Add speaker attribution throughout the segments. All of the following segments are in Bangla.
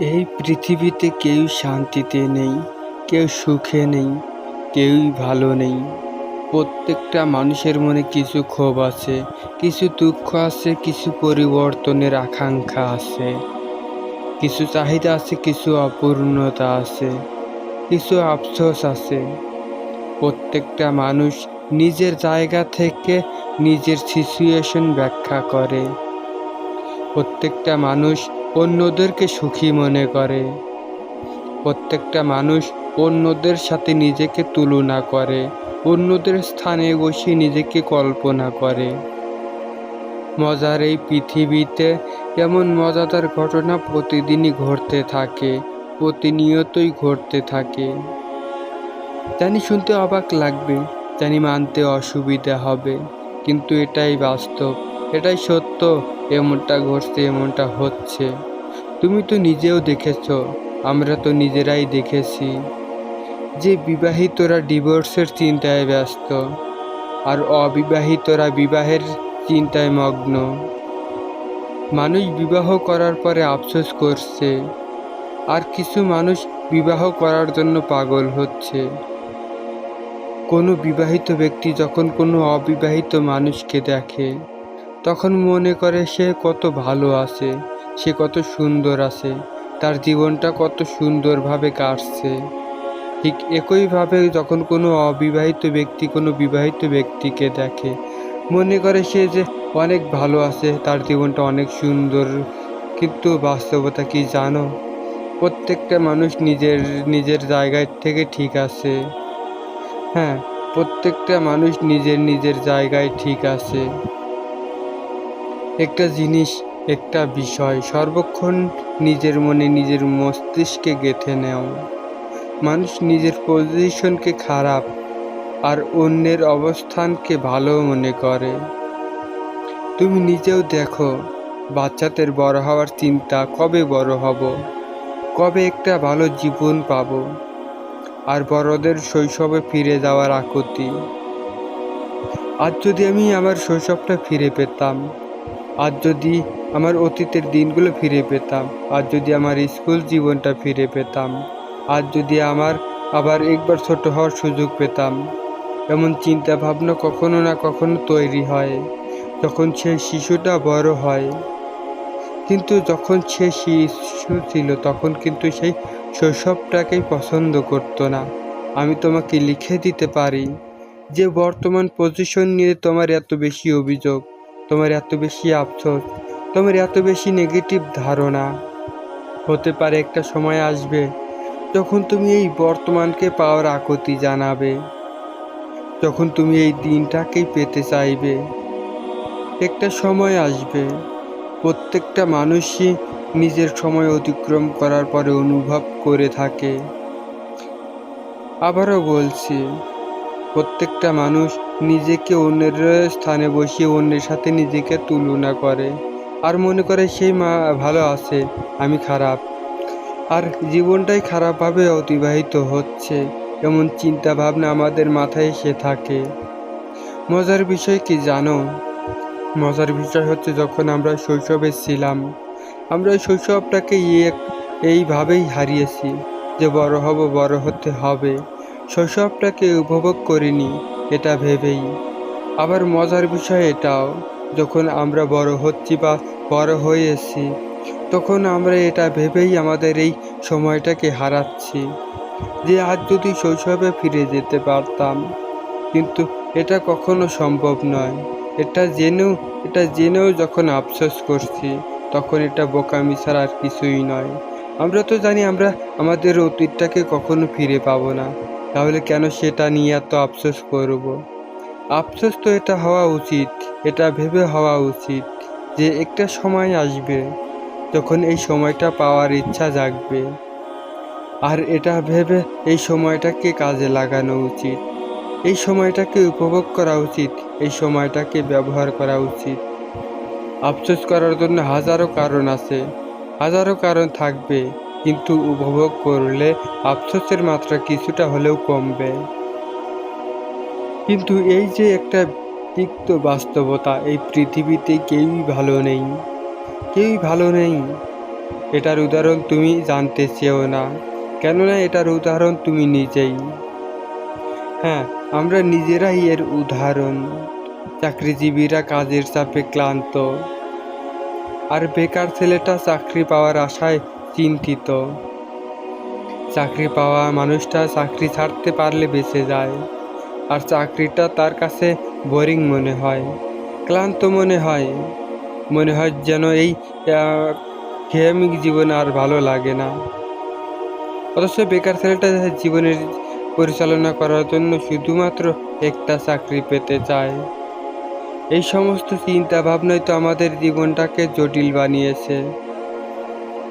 Speaker 1: এই পৃথিবীতে কেউ শান্তিতে নেই, কেউ সুখে নেই, কেউই ভালো নেই। প্রত্যেকটা মানুষের মনে কিছু ক্ষোভ আছে, কিছু দুঃখ আছে, কিছু পরিবর্তনের আকাঙ্ক্ষা আছে। কিছু চাহিদা আছে, কিছু অপূর্ণতা আছে, কিছু আফসোস আছে। প্রত্যেকটা মানুষ নিজের জায়গা থেকে নিজের সিচুয়েশন ব্যাখ্যা করে। প্রত্যেকটা মানুষ অন্যদেরকে সুখী মনে করে। প্রত্যেকটা মানুষ অন্যদের সাথে নিজেকে তুলনা করে, অন্যদের স্থানে বসে নিজেকে কল্পনা করে। মজার এই পৃথিবীতে এমন মজাদার ঘটনা প্রতিদিনই ঘটতে থাকে, প্রতিনিয়তই ঘটতে থাকে। জানি শুনতে অবাক লাগবে, জানি মানতে অসুবিধা হবে, কিন্তু এটাই বাস্তব। এটাই সত্য। এমনটা ঘটছে, এমনটা হচ্ছে। তুমি তো নিজেও দেখেছ, আমরা তো নিজেরাই দেখেছি। যে বিবাহিতরা ডিভোর্সের চিন্তায় ব্যস্ত আর অবিবাহিতরা বিবাহের চিন্তায় মগ্ন। মানুষ বিবাহ করার পরে আফসোস করছে আর কিছু মানুষ বিবাহ করার জন্য পাগল হচ্ছে। কোনো বিবাহিত ব্যক্তি যখন কোনো অবিবাহিত মানুষকে দেখে তখন মনে করে সে কত ভালো আছে, সে কত সুন্দর আছে, তার জীবনটা কত সুন্দরভাবে কাটছে। ঠিক একইভাবে যখন কোনো অবিবাহিত ব্যক্তি কোনো বিবাহিত ব্যক্তিকে দেখে, মনে করে সে যে অনেক ভালো আছে, তার জীবনটা অনেক সুন্দর, কিন্তু বাস্তবতা কি জানো? প্রত্যেকটা মানুষ নিজের নিজের জায়গায় থেকে ঠিক আছে। হ্যাঁ প্রত্যেকটা মানুষ নিজের নিজের জায়গায় ঠিক আছে। একটা জিনিস, একটা বিষয়, সর্বক্ষণ নিজের মনে নিজের মস্তিষ্কে গেঁথে নেও। মানুষ নিজের পজিশনকে খারাপ আর অন্যের অবস্থানকে ভালো মনে করে। তুমি নিজেও দেখো, বাচ্চাদের বড় হওয়ার চিন্তা কবে বড় হব, কবে একটা ভালো জীবন পাব, আর বড়দের শৈশবে ফিরে যাওয়ার আকুতি। আজ যদি আমি আমার শৈশবটা ফিরে পেতাম আজ যদি আমার অতীতের দিনগুলো ফিরে পেতাম আজ যদি আমার স্কুল জীবনটা ফিরে পেতাম আজ যদি আমার আবার একবার ছোট হওয়ার সুযোগ পেতাম, এমন চিন্তা ভাবনা কখনো না কখনো তৈরি হয়, যখন সে শিশুটা বড় হয়। কিন্তু যখন সে শিশু ছিল, তখন কিন্তু সেই শৈশবটাকেই পছন্দ করতো না। আমি তোমাকে লিখে দিতে পারি যে, বর্তমান পজিশন নিয়ে তোমার এত বেশি অভিযোগ। তোমার এত বেশি আফসোস, তোমার এত বেশি নেগেটিভ ধারণা। হতে পারে একটা সময় আসবে যখন তুমি এই বর্তমানকে পাওয়ার আকতি জানাবে, যখন তুমি এই দিনটাকেই পেতে চাইবে। একটা সময় আসবে, প্রত্যেকটা মানুষই নিজের সময় অতিক্রম করার পরে অনুভব করে থাকে। আবারও বলছি প্রত্যেকটা মানুষ নিজেকে অন্যের স্থানে বসিয়ে অন্যের সাথে নিজেকে তুলনা করে। আর মনে করে, সেই মা ভালো আছে, আমি খারাপ। আর জীবনটাই খারাপভাবে অতিবাহিত হচ্ছে, এমন চিন্তা ভাবনা আমাদের মাথায় এসে থাকে। মজার বিষয় কি জানো? মজার বিষয় হচ্ছে, যখন আমরা শৈশবে ছিলাম, আমরা শৈশবটাকে এইভাবেই হারিয়েছি যে বড় হব, বড় হতে হবে। শৈশবটাকে উপভোগ করিনি, এটা ভেবেই। আবার মজার বিষয় এটাও, যখন আমরা বড় হচ্ছি বা বড় হয়েছি, তখন আমরা এটা ভেবেই আমাদের এই সময়টাকে হারাচ্ছি। যে আজ যদি শৈশবে ফিরে যেতে পারতাম, কিন্তু এটা কখনো সম্ভব নয়। এটা জেনেও এটা জেনেও যখন আফসোস করছি, তখন এটা বোকামি ছাড়া আর কিছুই নয়। আমরা তো জানি আমরা, আমাদের অতীতটাকে কখনো ফিরে পাবো না। তাহলে কেন সেটা নিয়ে এত আফসোস করব। আফসোস তো এটা হওয়া উচিত, এটা ভেবে হওয়া উচিত যে একটা সময় আসবে যখন এই সময়টা পাওয়ার ইচ্ছা জাগবে। আর এটা ভেবে এই সময়টাকে কাজে লাগানো উচিত। এই সময়টাকে উপভোগ করা উচিত, এই সময়টাকে ব্যবহার করা উচিত। আফসোস করার জন্য হাজারো কারণ আছে, হাজারো কারণ থাকবে। কিন্তু উপভোগ করলে আফসোসের মাত্রা কিছুটা হলেও কমবে। কিন্তু এই যে একটা তিক্ত বাস্তবতা, এই পৃথিবীতে কেউই ভালো নেই। কেউই ভালো নেই। এটার উদাহরণ তুমি জানতে চেও না। কেননা এটার উদাহরণ তুমি নিজেই। হ্যাঁ আমরা নিজেরাই এর উদাহরণ। চাকরিজীবীরা কাজের চাপে ক্লান্ত। আর বেকার ছেলেটা চাকরি পাওয়ার আশায় চিন্তিত চাকরি পাওয়া মানুষটা চাকরি ছাড়তে পারলে বেঁচে যায় আর চাকরিটা তার কাছে বোরিং মনে হয় ক্লান্ত মনে হয়। মনে হয় যেন এই আহ, খেয়ামিক জীবন আর ভালো লাগে না। অথচ বেকার ছেলেটা জীবনের পরিচালনা করার জন্য শুধুমাত্র একটা চাকরি পেতে চায়। এই সমস্ত চিন্তা ভাবনাই তো আমাদের জীবনটাকে জটিল বানিয়েছে।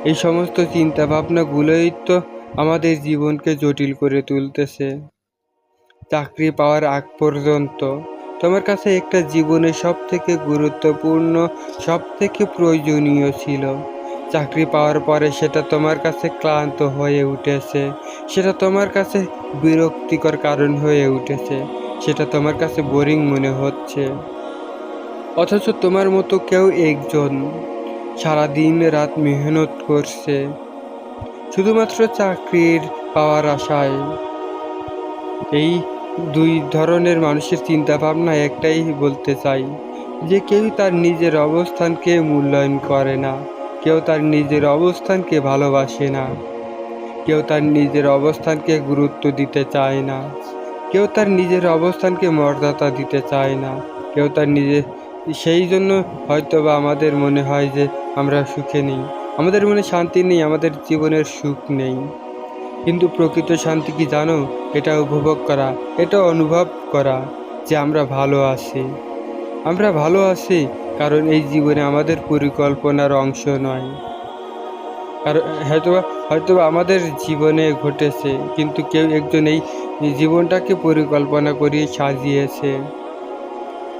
Speaker 1: এই সমস্ত চিন্তা ভাবনাগুলোই তো আমাদের জীবনকে জটিল করে তুলতেছে। চাকরি পাওয়ার আগ পর্যন্ত তোমার কাছে একটা জীবনের সব থেকে গুরুত্বপূর্ণ সব থেকে প্রয়োজনীয় ছিল। চাকরি পাওয়ার পরে সেটা তোমার কাছে ক্লান্ত হয়ে উঠেছে। সেটা তোমার কাছে বিরক্তিকর কারণ হয়ে উঠেছে। সেটা তোমার কাছে বোরিং মনে হচ্ছে। অথচ তোমার মতো কেউ একজন সারাদিন রাত মেহনত করছে। শুধুমাত্র চাকরির পাওয়ার আশায়। এই দুই ধরনের মানুষের চিন্তা ভাবনা একটাই বলতে চাই, যে কেউ তার নিজের অবস্থানকে মূল্যায়ন করে না, কেউ তার নিজের অবস্থানকে ভালোবাসে না, কেউ তার নিজের অবস্থানকে গুরুত্ব দিতে চায় না, কেউ তার নিজের অবস্থানকে মর্যাদা দিতে চায় না, কেউ তার নিজের সেই জন্য হয়তো বা আমাদের মনে হয় যে আমরা সুখে নেই। আমাদের মনে শান্তি নেই, আমাদের জীবনের সুখ নেই। কিন্তু প্রকৃত শান্তি কি জানো? এটা উপভোগ করা, এটা অনুভব করা যে আমরা ভালো আছি। আমরা ভালো আছি কারণ এই জীবনে আমাদের পরিকল্পনার অংশ নয়। কারণ হয়তোবা হয়তোবা আমাদের জীবনে ঘটেছে, কিন্তু কেউ একজন এই জীবনটাকে পরিকল্পনা করিয়ে সাজিয়েছে।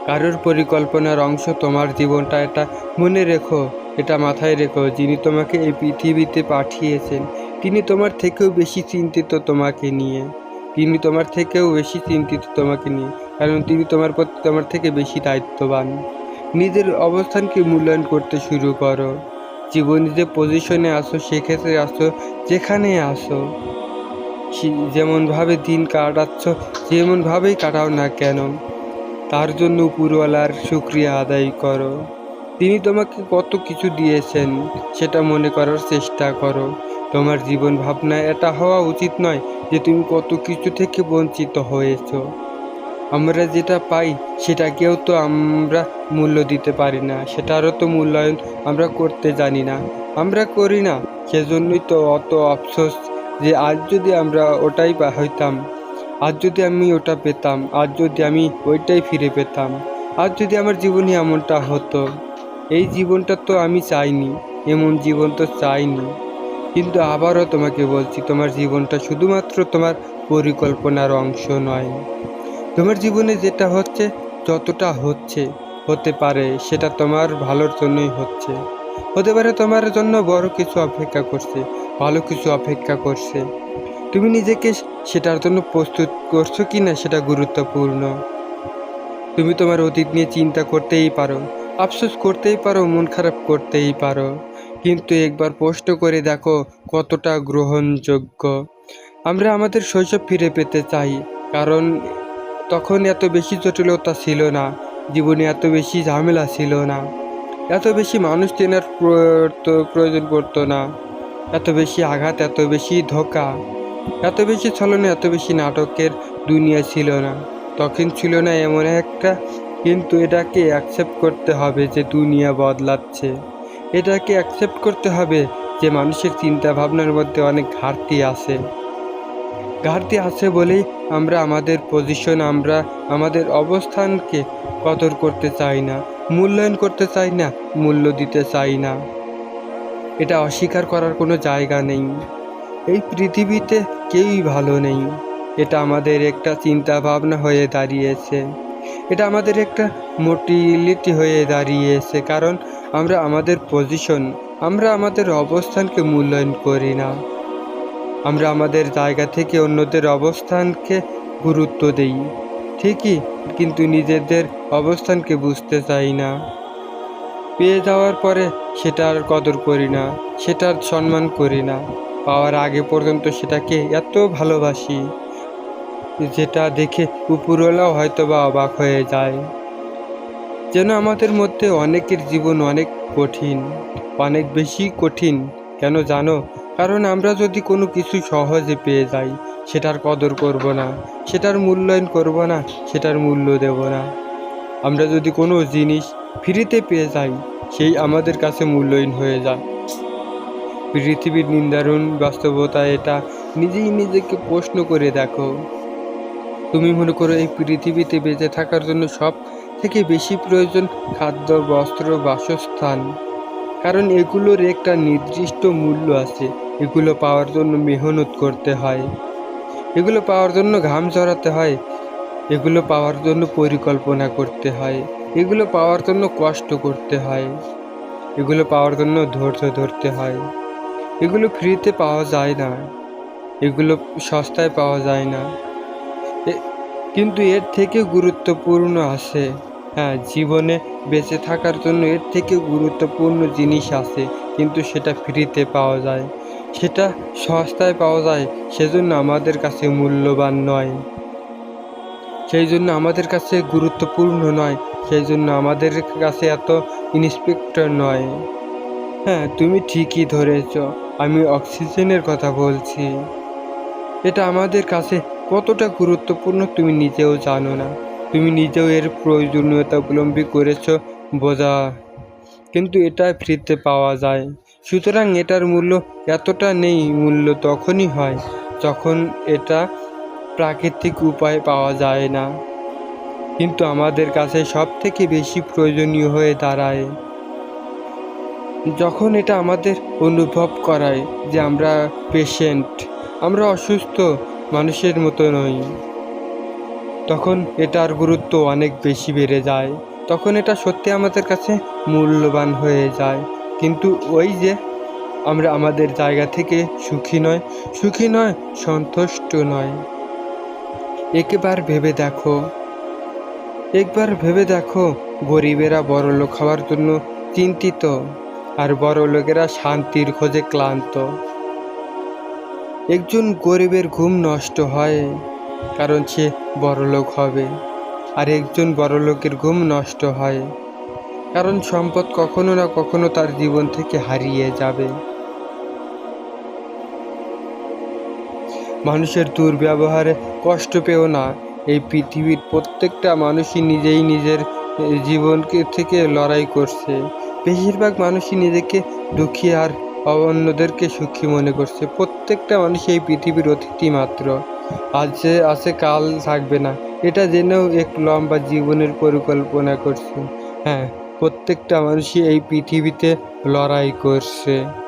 Speaker 1: কারোর পরিকল্পনার অংশ তোমার জীবনটা এটা মনে রেখো, এটা মাথায় রেখো, যিনি তোমাকে এই পৃথিবীতে পাঠিয়েছেন। তিনি তোমার থেকেও বেশি চিন্তিত তোমাকে নিয়ে। তিনি তোমার থেকেও বেশি চিন্তিত তোমাকে নিয়ে, কারণ তিনি তোমার প্রতি তোমার থেকে বেশি দায়িত্ববান। নিজের অবস্থানকে মূল্যায়ন করতে শুরু করো। জীবনে যে পজিশনে আসো সেক্ষেত্রে আসো যেখানে আসো যেমনভাবে দিন কাটাচ্ছ, যেমনভাবেই কাটাও না কেন। তার জন্য উপরওয়ালার শুক্রিয়া আদায় করো। তিনি তোমাকে কত কিছু দিয়েছেন সেটা মনে করার চেষ্টা করো। তোমার জীবন ভাবনা এটা হওয়া উচিত নয় যে তুমি কত কিছু থেকে বঞ্চিত হয়েছো। আমরা যেটা পাই সেটাকেও তো আমরা মূল্য দিতে পারি না, সেটারও তো মূল্যায়ন আমরা করতে জানি না। আমরা করি না, সেজন্যই তো অত আফসোস যে আজ যদি আমরা ওটাই হইতাম। আজ যদি আমি ওটা পেতাম, আজ যদি আমি ওইটাই ফিরে পেতাম, আজ যদি আমার জীবনে এমনটা হতো, এই জীবনটা তো আমি চাইনি, এমন জীবন তো চাইনি। কিন্তু আবারও তোমাকে বলছি, তোমার জীবনটা শুধুমাত্র তোমার পরিকল্পনার অংশ নয়। তোমার জীবনে যেটা হচ্ছে, যতটা হচ্ছে, হতে পারে, সেটা তোমার ভালোর জন্যই হচ্ছে। হতে পারে তোমার জন্য বড় কিছু অপেক্ষা করছে, ভালো কিছু অপেক্ষা করছে। তুমি নিজেকে সেটার জন্য প্রস্তুত করছ কি না সেটা গুরুত্বপূর্ণ। তুমি তোমার অতীত নিয়ে চিন্তা করতেই পারো, আফসোস করতেই পারো, মন খারাপ করতেই পারো। কিন্তু একবার প্রশ্ন করে দেখো কতটা গ্রহণযোগ্য। আমরা আমাদের শৈশব ফিরে পেতে চাই, কারণ তখন এত বেশি জটিলতা ছিল না, জীবনে এত বেশি ঝামেলা ছিল না। এত বেশি মানুষ চেনার প্রয়োজন পড়তো না, এত বেশি আঘাত, এত বেশি ধোকা। এত বেশি ছলনা, এত বেশি নাটকের দুনিয়া ছিল না। তখন ছিল না এমন একটা, কিন্তু এটাকে অ্যাকসেপ্ট করতে হবে যে দুনিয়া বদলাচ্ছে। এটাকে অ্যাকসেপ্ট করতে হবে যে মানুষের চিন্তা ভাবনার মধ্যে অনেক ঘাটতি আছে। ঘাটতি আছে বলেই আমরা আমাদের পজিশন আমরা আমাদের অবস্থানকে কদর করতে চাই না, মূল্যায়ন করতে চাই না, মূল্য দিতে চাই না। এটা অস্বীকার করার কোনো জায়গা নেই। এই পৃথিবীতে কেউই ভালো নেই। এটা আমাদের একটা চিন্তা ভাবনা হয়ে দাঁড়িয়েছে। এটা আমাদের একটা মোটিলিটি হয়ে দাঁড়িয়েছে, কারণ আমরা আমাদের পজিশন আমরা আমাদের অবস্থানকে মূল্যায়ন করি না। আমরা আমাদের জায়গা থেকে অন্যদের অবস্থানকে গুরুত্ব দেই। ঠিকই, কিন্তু নিজেদের অবস্থানকে বুঝতে চাই না। পেয়ে যাওয়ার পরে সেটার কদর করি না, সেটার সম্মান করি না। পাওয়ার আগে পর্যন্ত সেটাকে এত ভালোবাসি যেটা দেখে উপরওয়ালাও হয়তো বা অবাক হয়ে যায়। যেন আমাদের মধ্যে অনেকের জীবন অনেক কঠিন, অনেক বেশি কঠিন, কেন জানো? কারণ আমরা যদি কোনো কিছু সহজে পেয়ে যাই, সেটার কদর করব না, সেটার মূল্যায়ন করব না, সেটার মূল্য দেব না। আমরা যদি কোনো জিনিস ফ্রিতে পেয়ে যাই, সেই আমাদের কাছে মূল্যহীন হয়ে যায়। পৃথিবীর নিন্দারুণ বাস্তবতা এটা নিজেই নিজেকে প্রশ্ন করে দেখো। তুমি মনে করো এই পৃথিবীতে বেঁচে থাকার জন্য সব থেকে বেশি প্রয়োজন খাদ্য, বস্ত্র, বাসস্থান। কারণ এগুলোর একটা নির্দিষ্ট মূল্য আছে। এগুলো পাওয়ার জন্য মেহনত করতে হয়। এগুলো পাওয়ার জন্য ঘাম ঝরাতে হয়। এগুলো পাওয়ার জন্য পরিকল্পনা করতে হয়। এগুলো পাওয়ার জন্য কষ্ট করতে হয়। এগুলো পাওয়ার জন্য ধৈর্য ধরতে হয়। এগুলো ফ্রিতে পাওয়া যায় না। এগুলো সস্তায় পাওয়া যায় না। কিন্তু এর থেকে গুরুত্বপূর্ণ আছে। হ্যাঁ জীবনে বেঁচে থাকার জন্য এর থেকে গুরুত্বপূর্ণ জিনিস আছে, কিন্তু সেটা ফ্রিতে পাওয়া যায়। সেটা সস্তায় পাওয়া যায়, সেজন্য আমাদের কাছে মূল্যবান নয়। সেই জন্য আমাদের কাছে গুরুত্বপূর্ণ নয় সেই জন্য আমাদের কাছে এত ইন্সপেক্টর নয়। হ্যাঁ তুমি ঠিকই ধরেছ। আমি অক্সিজেনের কথা বলছি। এটা আমাদের কাছে কতটা গুরুত্বপূর্ণ তুমি নিজেও জানো না। তুমি নিজেও এর প্রয়োজনীয়তা অবলম্বী করেছ বোঝা। কিন্তু এটা ফ্রিতে পাওয়া যায়। সুতরাং এটার মূল্য এতটা নেই, মূল্য তখনই হয় যখন এটা প্রাকৃতিক উপায়ে পাওয়া যায় না। কিন্তু আমাদের কাছে সব থেকে বেশি প্রয়োজনীয় হয়ে দাঁড়ায়। যখন এটা আমাদের অনুভব করায় যে আমরা পেশেন্ট আমরা অসুস্থ মানুষের মতো নই। তখন এটার গুরুত্ব অনেক বেশি বেড়ে যায়। তখন এটা সত্যি আমাদের কাছে মূল্যবান হয়ে যায়। কিন্তু ওই যে আমরা আমাদের জায়গা থেকে সুখী নয় সুখী নয়, সন্তুষ্ট নয়। একবার ভেবে দেখো, একবার ভেবে দেখো গরিবেরা বড় লোক হওয়ার জন্য চিন্তিত। আর বড় লোকেরা শান্তির খোঁজে ক্লান্ত। একজন গরিবের ঘুম নষ্ট হয়, কারণ সে বড়লোক হবে। আর একজন বড়লোকের ঘুম নষ্ট হয়, কারণ সম্পদ কখনো না কখনো তার জীবন থেকে হারিয়ে যাবে। মানুষের দুর্ব্যবহারে কষ্ট পেও না। এই পৃথিবীর প্রত্যেকটা মানুষই নিজেই নিজের জীবনকে থেকে লড়াই করছে। বেশিরভাগ মানুষই নিজেকে দুঃখী আর অন্যদেরকে সুখী মনে করছে। প্রত্যেকটা মানুষ এই পৃথিবীর অতিথি মাত্র। আজ আছে কাল থাকবে না। এটা জেনেও এক লম্বা জীবনের পরিকল্পনা করছে। হ্যাঁ প্রত্যেকটা মানুষই এই পৃথিবীতে লড়াই করছে।